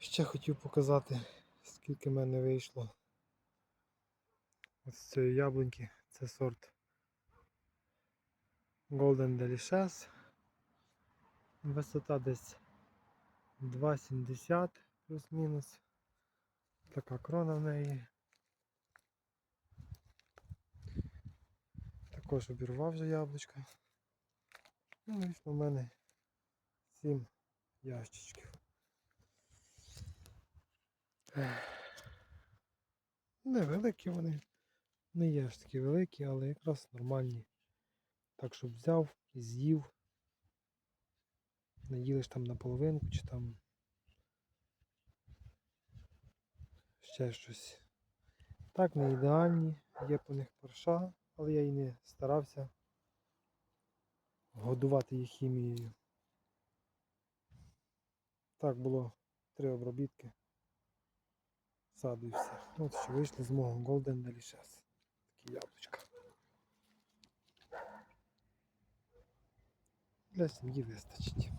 Ще хотів показати, скільки в мене вийшло. З цієї яблуньки. Це сорт Golden Delicious. Висота десь 2,70 плюс-мінус. Така крона в неї. Також обірвав вже яблучко. Ну, вийшло в мене 7 ящичків. Невеликі вони. Не є ж такі великі, але якраз нормальні. Так, щоб взяв і з'їв. Не їлиш там наполовинку чи там ще щось. Так, не ідеальні, є по них парша, але я і не старався годувати їх хімією. Так було три обробітки. Саду і все. От що вийшли з мого Golden Delicious. Такі яблучка. Для сім'ї вистачить.